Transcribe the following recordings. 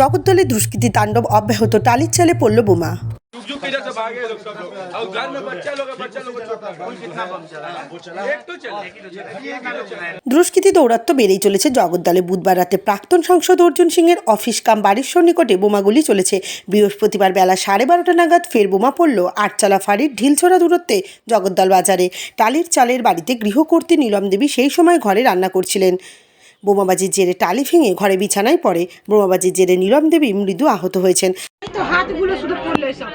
জগদ্দলে দুষ্কৃতি তাণ্ডব অব্যাহত, টালির চালে পড়ল বোমা। দুষ্কৃতি দৌরাত্ম বেড়েই চলেছে জগদ্দলে। বুধবার রাতে প্রাক্তন সাংসদ অর্জুন সিং এর অফিস কাম বাড়ির নিকটে বোমাগুলি চলেছে। বৃহস্পতিবার বেলা সাড়ে বারোটা নাগাদ ফের বোমা পড়ল আটচালা ফাঁড়ির ঢিলছড়া দূরত্বে জগদ্দল বাজারে। টালির চালের বাড়িতে গৃহকর্ত্রী নীলম দেবী সেই সময় ঘরে রান্না করছিলেন। বোমাবাজির জেরে টালি ভেঙে ঘরে বিছানায় পড়ে বোমাবাজির জেরে নীলম দেবী মৃদু আহত হয়েছেন। এই হাতগুলো শুধু পড়ল সব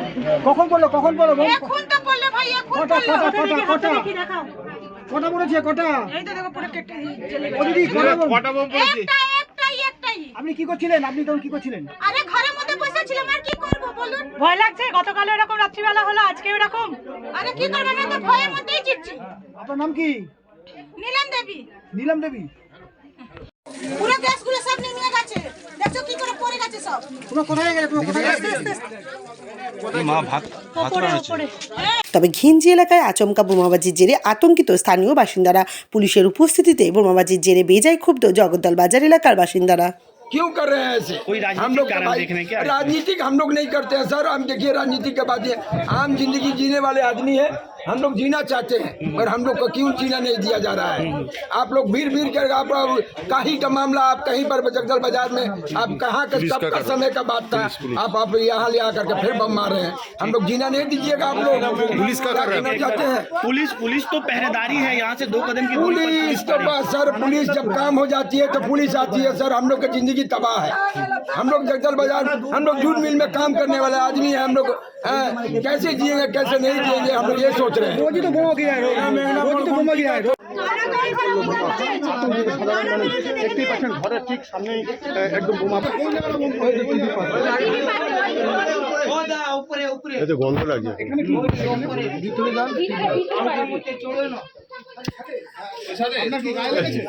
কখন পড়ল? কখন পড়ল এখন তো পড়ল ভাই এখন কটা কটা কটা কটা? দেখাও। কটা পড়েছে? কটা? এই তো দেখো পুরো কেটে ও দিদি কটা বোম? একটা একটাই একটাই আপনি কি করছিলেন? আপনি তখন কি করছিলেন? আরে ঘরের মধ্যে বসে ছিলাম আর কি করব বলুন? ভয় লাগছে? গতকাল এরকম রাত্রিবেলা হলো আজকে এরকম? আরে কি করব না তো ভয়ের মধ্যেই আপনার নাম কি? নীলম দেবী। নীলম দেবী? পুরো গ্যাসগুলো সব নিয়ে গেছে দেখছো কি করে পড়ে গেছে সব তোমার কোথায় গেলে তোমার কোথায় গেলে উপরে উপরে তবে ঘিঞ্জি এলাকায় আচমকা বোমাবাজির জেরে আতঙ্কিত স্থানীয় বাসিন্দারা পুলিশের উপস্থিতিতে বোমাবাজির জেরে বেজায় ক্ষুব্ধ জগদ্দল বাজার এলাকার বাসিন্দারা क्यों कर रहे हैं ऐसे कोई राजनीतिक हम लोग कारण भाई- देखने क्या? राजनीतिक हम लोग नहीं करते हैं सर हम देखिए राजनीतिक के बात ये आम जिंदगी जीने वाले आदमी है हम लोग जीना चाहते हैं पर हम लोग को क्यों जीना नहीं दिया जा रहा है? आप लोग भीड़ भीड़ कर आप कहीं का मामला आप कहीं पर जगदल बाज़ार में आप कहाँ का कब का समय का बात था आप आप यहाँ ले आकर के फिर बम मार रहे हैं। हम लोग जीना नहीं दीजिएगा आप लोग। पुलिस का करना चाहते हैं। पुलिस पुलिस तो पहरेदारी है यहाँ से दो कदम की पुलिस तो सर पुलिस जब काम हो जाती है तो पुलिस आती है सर हम लोग की ज़िंदगी तबाह है। हम लोग जगदल बाज़ार हम लोग जूट मिल में काम करने वाले आदमी है हम लोग हैं, कैसे जिएँगे कैसे नहीं जिएँगे हम लोग ये सोच रहे हैं রোজই তো বোমা গিরা রোজ রোজই তো বোমা গিরা একটি পার্সেন্ট ঘরের ঠিক সামনেই আহ, একদম বোমা এতে গন্ধ লাগছে আপনার কি গায়ে লেগেছে